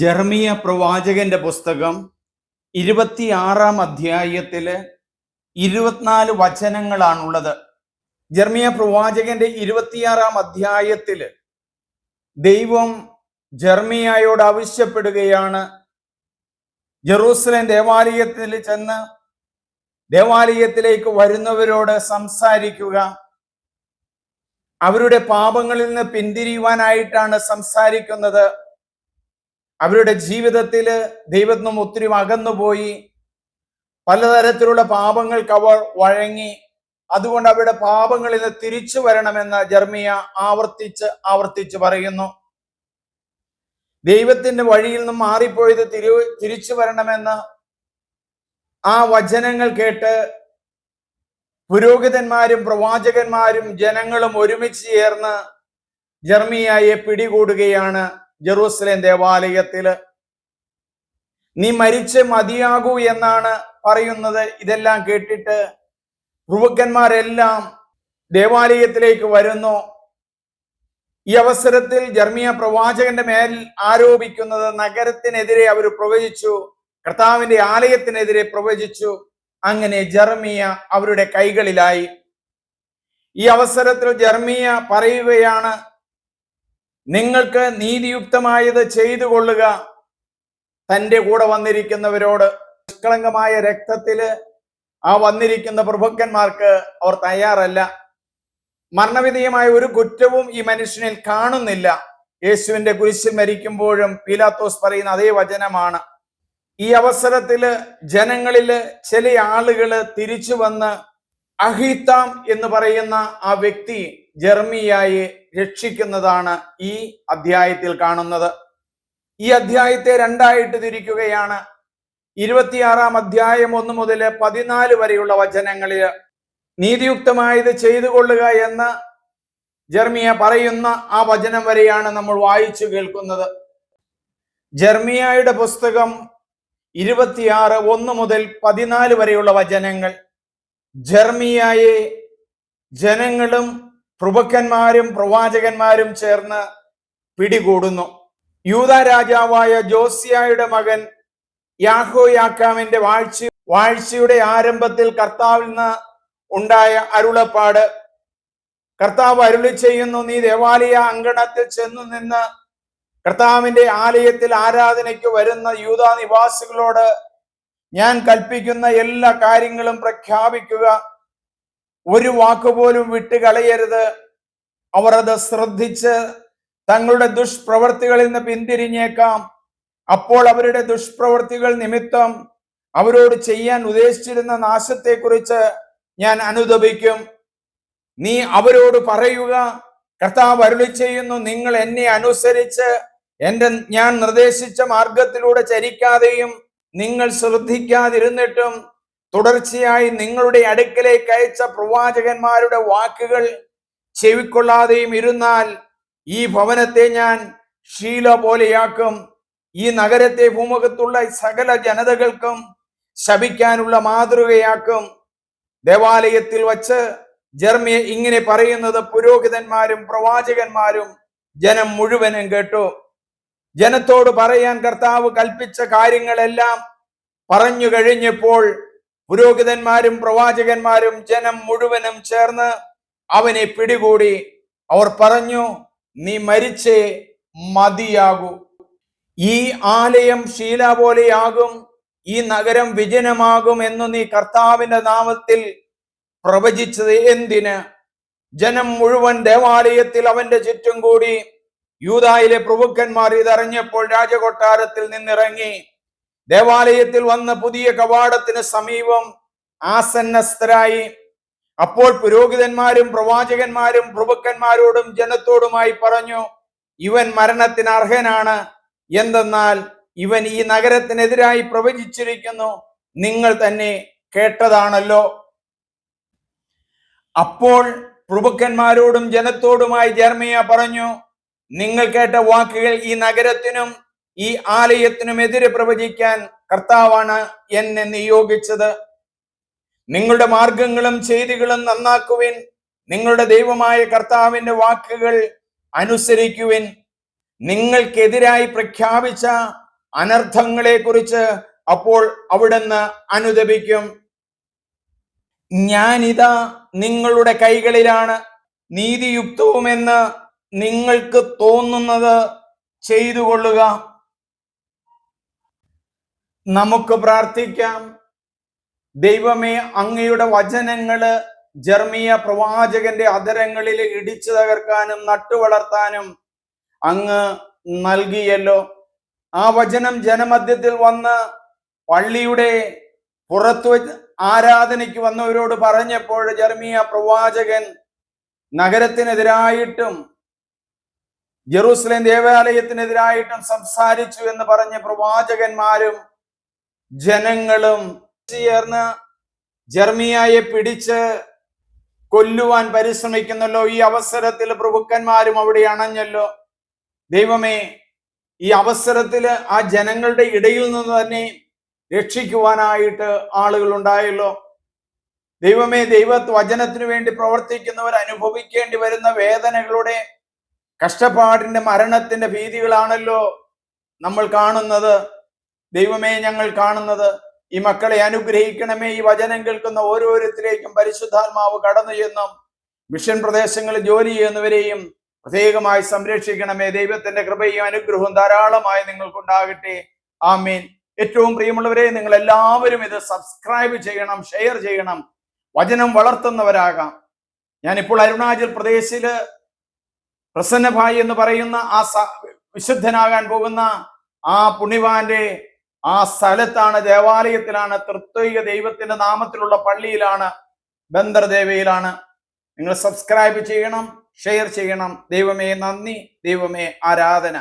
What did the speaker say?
ജർമിയ പ്രവാചകന്റെ പുസ്തകം ഇരുപത്തിയാറാം അധ്യായത്തിൽ ഇരുപത്തിനാല് വചനങ്ങളാണുള്ളത്. ജർമിയ പ്രവാചകന്റെ ഇരുപത്തിയാറാം അധ്യായത്തിൽ ദൈവം ജർമിയായോട് ആവശ്യപ്പെടുകയാണ്. ജെറൂസലേം ദേവാലയത്തിൽ ചെന്ന് ദേവാലയത്തിലേക്ക് വരുന്നവരോട് സംസാരിക്കുക. അവരുടെ പാപങ്ങളിൽ നിന്ന് പിന്തിരിയുവാനായിട്ടാണ് സംസാരിക്കുന്നത്. അവരുടെ ജീവിതത്തിൽ ദൈവത്തിനും ഒത്തിരി അകന്നുപോയി. പലതരത്തിലുള്ള പാപങ്ങൾക്ക് അവർ വഴങ്ങി. അതുകൊണ്ട് അവരുടെ പാപങ്ങളിൽ നിന്ന് തിരിച്ചു വരണമെന്ന് ജർമിയ ആവർത്തിച്ച് ആവർത്തിച്ച് പറയുന്നു. ദൈവത്തിന്റെ വഴിയിൽ നിന്നും മാറിപ്പോയത് തിരു തിരിച്ചു വരണമെന്ന് ആ വചനങ്ങൾ കേട്ട് പുരോഹിതന്മാരും പ്രവാചകന്മാരും ജനങ്ങളും ഒരുമിച്ച് ചേർന്ന് ജർമിയായെ പിടികൂടുകയാണ്. ജെറൂസലേം ദേവാലയത്തിൽ. നീ മരിച്ച് മതിയാകൂ എന്നാണ് പറയുന്നത്. ഇതെല്ലാം കേട്ടിട്ട് പ്രഭുക്കന്മാരെല്ലാം ദേവാലയത്തിലേക്ക് വരുന്നു. ഈ അവസരത്തിൽ ജർമിയ പ്രവാചകന്റെ മേൽ ആരോപിക്കുന്നത് നഗരത്തിനെതിരെ അവർ പ്രവചിച്ചു കർത്താവിന്റെ ആലയത്തിനെതിരെ പ്രവചിച്ചു. അങ്ങനെ ജർമിയ അവരുടെ കൈകളിലായി. ഈ അവസരത്തിൽ ജർമിയ പറയുകയാണ് നിങ്ങൾക്ക് നീതിയുക്തമായത് ചെയ്തു കൊള്ളുക തന്റെ കൂടെ വന്നിരിക്കുന്നവരോട് നിഷ്കളങ്കമായ രക്തത്തിൽ ആ വന്നിരിക്കുന്ന പ്രഭുക്കന്മാർക്ക് അവർ തയ്യാറല്ല. മരണവിധേയമായ ഒരു കുറ്റവും ഈ മനുഷ്യനിൽ കാണുന്നില്ല. യേശുവിന്റെ കുരിശിൽ മരിക്കുമ്പോഴും പീലാത്തോസ് പറയുന്ന അതേ വചനമാണ്. ഈ അവസരത്തിൽ ജനങ്ങളിൽ ചില ആളുകൾ തിരിച്ചു വന്ന് അഹിത്താം എന്ന് പറയുന്ന ആ വ്യക്തി ജർമിയായി രക്ഷിക്കുന്നതാണ് ഈ അധ്യായത്തിൽ കാണുന്നത്. ഈ അധ്യായത്തെ രണ്ടായിട്ട് തിരിക്കുകയാണ്. ഇരുപത്തിയാറാം അധ്യായം ഒന്ന് മുതൽ പതിനാല് വരെയുള്ള വചനങ്ങളിൽ നീതിയുക്തമായത് ചെയ്തു കൊള്ളുക എന്ന് ജർമിയ പറയുന്ന ആ വചനം വരെയാണ് നമ്മൾ വായിച്ചു കേൾക്കുന്നത്. ജർമിയായുടെ പുസ്തകം ഇരുപത്തിയാറ് ഒന്ന് മുതൽ പതിനാല് വരെയുള്ള വചനങ്ങൾ. ജർമിയായെ ജനങ്ങളും പ്രഭുക്കന്മാരും പ്രവാചകന്മാരും ചേർന്ന് പിടികൂടുന്നു. യൂത രാജാവായ ജോസിയായുടെ മകൻ യാഹോയാക്കാമിന്റെ വാഴ്ച വാഴ്ചയുടെ ആരംഭത്തിൽ കർത്താവിൽ നിന്ന് ഉണ്ടായ അരുളപ്പാട്. കർത്താവ് അരുളി ചെയ്യുന്നു നീ ദേവാലയ അങ്കണത്തിൽ ചെന്നു നിന്ന് കർത്താവിന്റെ ആലയത്തിൽ ആരാധനയ്ക്ക് വരുന്ന യൂത നിവാസികളോട് ഞാൻ കൽപ്പിക്കുന്ന എല്ലാ കാര്യങ്ങളും പ്രഖ്യാപിക്കുക. ഒരു വാക്കുപോലും വിട്ടുകളയരുത്. അവർ അത് ശ്രദ്ധിച്ച് തങ്ങളുടെ ദുഷ്പ്രവർത്തികളിൽ നിന്ന് പിന്തിരിഞ്ഞേക്കാം. അപ്പോൾ അവരുടെ ദുഷ്പ്രവർത്തികൾ നിമിത്തം അവരോട് ചെയ്യാൻ ഉദ്ദേശിച്ചിരുന്ന നാശത്തെക്കുറിച്ച് ഞാൻ അനുദപിക്കും. നീ അവരോട് പറയുക കർത്താവ് അരുളി ചെയ്യുന്നു നിങ്ങൾ എന്നെ അനുസരിച്ച് എന്റെ ഞാൻ നിർദ്ദേശിച്ച മാർഗത്തിലൂടെ ചരിക്കാതെയും നിങ്ങൾ ശ്രദ്ധിക്കാതിരുന്നിട്ടും തുടർച്ചയായി നിങ്ങളുടെ അടുക്കലേക്ക് അയച്ച പ്രവാചകന്മാരുടെ വാക്കുകൾ ചെവിക്കൊള്ളാതെയും ഇരുന്നാൽ ഈ ഭവനത്തെ ഞാൻ ശീല പോലെയാക്കും. ഈ നഗരത്തെ ഭൂമുഖത്തുള്ള സകല ജനതകൾക്കും ശപിക്കാനുള്ള മാതൃകയാക്കും. ദേവാലയത്തിൽ വച്ച് ജർമ്മിയ ഇങ്ങനെ പറയുന്നത് പുരോഹിതന്മാരും പ്രവാചകന്മാരും ജനം മുഴുവനും കേട്ടു. ജനത്തോട് പറയാൻ കർത്താവ് കൽപ്പിച്ച കാര്യങ്ങളെല്ലാം പറഞ്ഞു കഴിഞ്ഞപ്പോൾ പുരോഹിതന്മാരും പ്രവാചകന്മാരും ജനം മുഴുവനും ചേർന്ന് അവനെ പിടികൂടി അവർ പറഞ്ഞു നീ മരിച്ചേ മതിയാകൂ. ഈ ആലയം ശീല പോലെയാകും ഈ നഗരം വിജനമാകും എന്ന് നീ കർത്താവിന്റെ നാമത്തിൽ പ്രവചിച്ചത് എന്തിന്? ജനം മുഴുവൻ ദേവാലയത്തിൽ അവന്റെ ചുറ്റും കൂടി യൂതായിലെ പ്രഭുക്കന്മാർ ഇതറിഞ്ഞപ്പോൾ രാജകൊട്ടാരത്തിൽ നിന്നിറങ്ങി ദേവാലയത്തിൽ വന്ന പുതിയ കവാടത്തിന് സമീപം ആസന്നസ്ഥരായി. അപ്പോൾ പുരോഹിതന്മാരും പ്രവാചകന്മാരും പ്രഭുക്കന്മാരോടും ജനത്തോടുമായി പറഞ്ഞു ഇവൻ മരണത്തിന് അർഹനാണ്. എന്തെന്നാൽ ഇവൻ ഈ നഗരത്തിനെതിരായി പ്രവചിച്ചിരിക്കുന്നു. നിങ്ങൾ തന്നെ കേട്ടതാണല്ലോ. അപ്പോൾ പ്രഭുക്കന്മാരോടും ജനത്തോടുമായി ജർമിയ പറഞ്ഞു നിങ്ങൾ കേട്ട വാക്കുകൾ ഈ നഗരത്തിനും ഈ ആലയത്തിനുമെതിരെ പ്രവചിക്കാൻ കർത്താവാണ് എന്നെ നിയോഗിച്ചത്. നിങ്ങളുടെ മാർഗങ്ങളും ചെയ്തികളും നന്നാക്കുവിൻ. നിങ്ങളുടെ ദൈവമായ കർത്താവിന്റെ വാക്കുകൾ അനുസരിക്കുവിൻ. നിങ്ങൾക്കെതിരായി പ്രഖ്യാപിച്ച അനർത്ഥങ്ങളെ കുറിച്ച് അപ്പോൾ അവിടുന്ന് അനുദപിക്കും. ഞാനിതാ നിങ്ങളുടെ കൈകളിലാണ് നീതിയുക്തവുമെന്ന് നിങ്ങൾക്ക് തോന്നുന്നത് ചെയ്തു കൊള്ളുക നമുക്ക് പ്രാർത്ഥിക്കാം. ദൈവമേ അങ്ങയുടെ വചനങ്ങൾ ജർമിയ പ്രവാചകന്റെ അധരങ്ങളിൽ ഇടിച്ചു തകർക്കാനും നട്ടുവളർത്താനും അങ്ങ് നൽകിയല്ലോ. ആ വചനം ജനമധ്യത്തിൽ വന്ന് പള്ളിയുടെ പുറത്തു ആരാധനയ്ക്ക് വന്നവരോട് പറഞ്ഞപ്പോൾ ജർമിയ പ്രവാചകൻ നഗരത്തിനെതിരായിട്ടും ജെറൂസലേം ദേവാലയത്തിനെതിരായിട്ടും സംസാരിച്ചു എന്ന് പറഞ്ഞ പ്രവാചകന്മാരും ജനങ്ങളും ചേർന്ന് ജർമിയായെ പിടിച്ച് കൊല്ലുവാൻ പരിശ്രമിക്കുന്നല്ലോ. ഈ അവസരത്തിൽ പ്രഭുക്കന്മാരും അവിടെ അണഞ്ഞല്ലോ. ദൈവമേ ഈ അവസരത്തിൽ ആ ജനങ്ങളുടെ ഇടയിൽ നിന്ന് തന്നെ രക്ഷിക്കുവാനായിട്ട് ആളുകൾ ഉണ്ടായല്ലോ. ദൈവമേ ദൈവ വചനത്തിനു വേണ്ടി പ്രവർത്തിക്കുന്നവർ അനുഭവിക്കേണ്ടി വരുന്ന വേദനകളുടെ കഷ്ടപ്പാടിന്റെ മരണത്തിന്റെ ഭീതികളാണല്ലോ നമ്മൾ കാണുന്നത്. ദൈവമേ ഞങ്ങൾ കാണുന്നത് ഈ മക്കളെ അനുഗ്രഹിക്കണമേ. ഈ വചനം കേൾക്കുന്ന ഓരോരുത്തരേക്കും പരിശുദ്ധാത്മാവ് കടന്നു ചെന്നും മിഷൻ പ്രദേശങ്ങളിൽ ജോലി ചെയ്യുന്നവരെയും പ്രത്യേകമായി സംരക്ഷിക്കണമേ. ദൈവത്തിന്റെ കൃപയും അനുഗ്രഹവും ധാരാളമായി നിങ്ങൾക്കുണ്ടാകട്ടെ. ആമീൻ. ഏറ്റവും പ്രിയമുള്ളവരെ നിങ്ങൾ എല്ലാവരും ഇത് സബ്സ്ക്രൈബ് ചെയ്യണം ഷെയർ ചെയ്യണം. വചനം വളർത്തുന്നവരാകാം. ഞാനിപ്പോൾ അരുണാചൽ പ്രദേശിൽ പ്രസന്നഭായി എന്ന് പറയുന്ന ആ വിശുദ്ധനാകാൻ പോകുന്ന ആ പുണ്യവാന്റെ ആ സ്ഥലത്താണ് ദേവാലയത്തിലാണ് തൃത്വിക ദൈവത്തിന്റെ നാമത്തിലുള്ള പള്ളിയിലാണ് ബന്ദർദേവയിലാണ് നിങ്ങൾ സബ്സ്ക്രൈബ് ചെയ്യണം ഷെയർ ചെയ്യണം. ദൈവമേ നന്ദി ദൈവമേ ആരാധന.